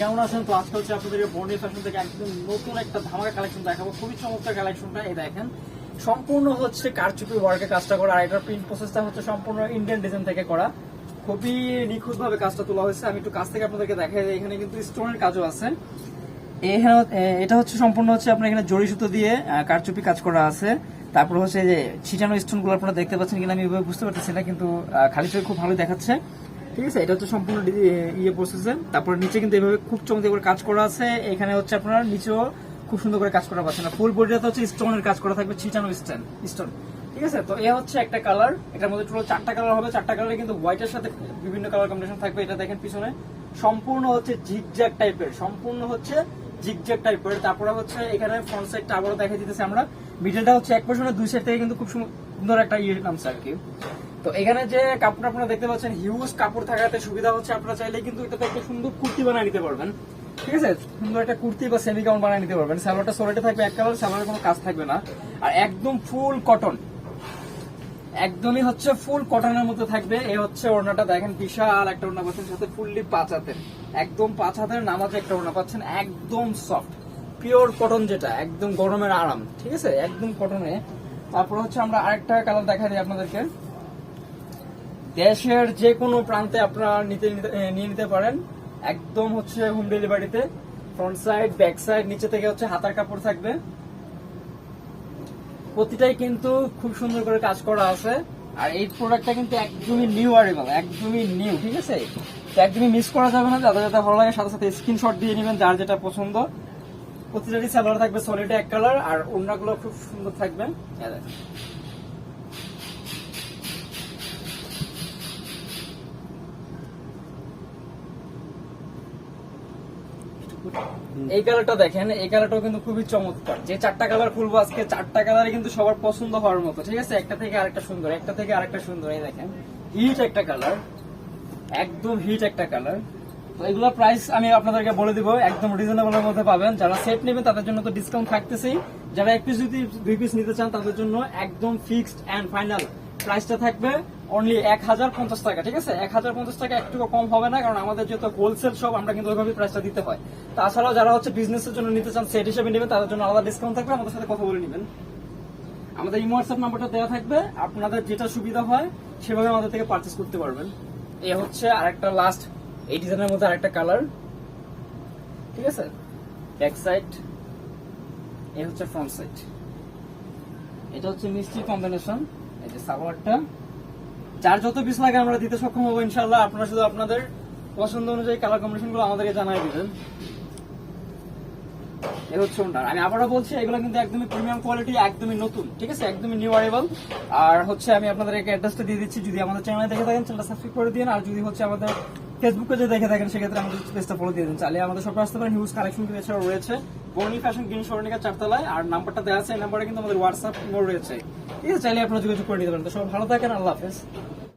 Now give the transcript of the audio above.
কেমন আছেন? একটা কালেকশন দেখাবো। খুবই চমৎকার কালেকশনটা দেখেন। সম্পূর্ণ হচ্ছে কারচুপি কাজটা করা কাজটা তোলা হয়েছে। আমি একটু কাছ থেকে আপনাদেরকে দেখাই, এখানে কিন্তু স্টোনের কাজও আছে। এটা হচ্ছে সম্পূর্ণ হচ্ছে আপনার এখানে জড়ি সুতো দিয়ে কারচুপি কাজ করা আছে। তারপর হচ্ছে যে ছিটানো স্টোনগুলো আপনারা দেখতে পাচ্ছেন কিনা আমি বুঝতে পারতেছি না, কিন্তু খালি চোখে খুব ভালো দেখাচ্ছে। ঠিক আছে, এটা হচ্ছে সম্পূর্ণ ইয়ে প্রসেসে তারপর নিচে কিন্তু এভাবে খুব চমৎকার করে কাজ করা আছে। এখানে হচ্ছে আপনার নিচেও খুব সুন্দর করে কাজ করা পাচ্ছেন। ফুল বডিটাতে হচ্ছে স্টোনের কাজ করা থাকবে, ছিটানো স্টোন স্টোন ঠিক আছে, তো এ হচ্ছে একটা কালার এটার মধ্যে টোটাল চারটা কালার হবে। চারটা কালারে কিন্তু হোয়াইটের সাথে বিভিন্ন কালার কম্বিনেশন থাকবে, এটা দেখেন পিছনে। সম্পূর্ণ হচ্ছে জিগজ্যাগ টাইপের সম্পূর্ণ হচ্ছে জিগজ্যাগ টাইপের তারপরে হচ্ছে এখানে ফ্রন্ট সাইডটা আবারও দেখা দিতেছে আমরা। মিডলটা হচ্ছে এক পাশে দুই সাইড থেকে কিন্তু খুব সুন্দর একটা ইয়ে নামছে আর কি। তো এখানে যে কাপড় আপনারা দেখতে পাচ্ছেন হিউজ কাপড় থাকাতে সুবিধা হচ্ছে। আপনারা চাইলে কিন্তু এটাতে একটা সুন্দর কুর্তি বানিয়ে নিতে পারবেন। ঠিক আছে? সুন্দর একটা কুর্তি বা সেমি গাউন বানিয়ে নিতে পারবেন। সালোয়ারটা সোলেটে থাকবে এক কালার সালোয়ারের কোনো কাজ থাকবে না। আর একদম ফুল কটন একদমই হচ্ছে ফুল কটনের মধ্যে থাকবে। এই হচ্ছে ওড়নাটা। দেখেন, বিশাল একটা ওড়না পাচ্ছেন, সাথে ফুললি পাঁচ হাতের। একদম পাঁচ হাতের নামাজে একটা ওড়না পাচ্ছেন, একদম সফট পিওর কটন যেটা, একদম গরমের আরাম। ঠিক আছে? একদম কটনে তারপর হচ্ছে আমরা আরেকটা কালার দেখা দিই আপনাদেরকে। দেশের যে কোনো প্রান্তে আপনারা নিতে নিয়ে নিতে পারেন। একদম হচ্ছে হোম ডেলিভারিতে ফ্রন্ট সাইড ব্যাক সাইড নিচে থেকে হচ্ছে হাতার কাপড় থাকবে। প্রতিটাই কিন্তু খুব সুন্দর করে কাজ করা আছে। আর এই প্রোডাক্টটা কিন্তু একদমই নিউ আরেবল একদমই নিউ ঠিক আছে? তো একদমই মিস করা যাবে না, যাদের যাতে ভালো লাগে সাথে সাথে স্ক্রিনশট দিয়ে নেবেন, যার যেটা পছন্দ। প্রতিটারই সালোয়ার থাকবে সলিড এক কালার আর অন্যগুলো খুব সুন্দর থাকবে। এই কালারটা দেখেন, এই কালারটাও কিন্তু খুবই চমৎকার। যে চারটা কালার খুলবো আজকে, চারটা কালার কিন্তু সবার পছন্দ হওয়ার মতো, ঠিক আছে? একটা থেকে আরেকটা সুন্দর, একটা থেকে আরেকটা সুন্দর, এই দেখেন। হিট একটা কালার একদম হিট একটা কালার তো এগুলো প্রাইস আমি আপনাদেরকে বলে দিব, একদম রিজনেবলের মধ্যে পাবেন। যারা সেট নেবেন, তাদের জন্য তো ডিসকাউন্ট থাকতেছেই। যারা এক পিস যদি দুই পিস নিতে চান, তাদের জন্য একদম ফিক্সড এন্ড ফাইনাল প্রাইসটা থাকবে। অনলি এক হাজার পঞ্চাশ টাকা, ঠিক আছে? এক হাজার পঞ্চাশ টাকা একটু কম হবে না, কারণ আমাদের যেহেতু হোলসেল সব আমরা কিন্তু ওইভাবে প্রাইসটা দিতে হয়। তাছাড়াও যারা হচ্ছে বিজনেসের জন্য নিতে চান সেট হিসেবে নেবেন, তাদের জন্য আলাদা ডিসকাউন্ট থাকবে, আমাদের সাথে কথা বলে নেবেন। আমাদের ইমো হোয়াটসঅ্যাপ নাম্বারটা দেওয়া থাকবে, আপনাদের যেটা সুবিধা হয়, সেভাবে আমাদের থেকে পারচেস করতে পারবেন। এ হচ্ছে আরেকটা লাস্ট এই ডিজাইনের মধ্যে আরেকটা কালার ঠিক আছে? ব্যাক সাইড এ হচ্ছে ফ্রন্ট সাইড এটা হচ্ছে মিষ্টি কম্বিনেশন এই যে সালোয়ারটা। যার যত পিস লাগে আমরা দিতে সক্ষম হব ইনশাল্লাহ আপনারা শুধু আপনাদের পছন্দ অনুযায়ী কালার কম্বিনেশনগুলো আমাদেরকে জানাই দিবেন। আর হচ্ছে আমি আপনাদের একটা দিয়ে দিচ্ছি। যদি আমাদের চ্যানেলে দেখে থাকেন চ্যানেলটা সাবস্ক্রাইব করে দিন আর যদি হচ্ছে আমাদের ফেসবুকে যদি দেখে থাকেন, সেক্ষেত্রে আমাদের পেজটা ফলো দিয়ে দিন। চাইলে আমাদের সব আসতে পারেন হিউজ কালেকশন কিন্তু এছাড়াও রয়েছে। বর্ণি ফ্যাশন গ্রিন সরণিকা চারতলায়, আর নাম্বারটা দেওয়া আছে, এই নাম্বারে কিন্তু আমাদের হোয়াটসঅ্যাপ রয়েছে। ঠিক আছে, চাইলে আপনারা যোগাযোগ করে নিতে পারেন। তো সব ভালো থাকেন, আল্লাহ হাফেজ।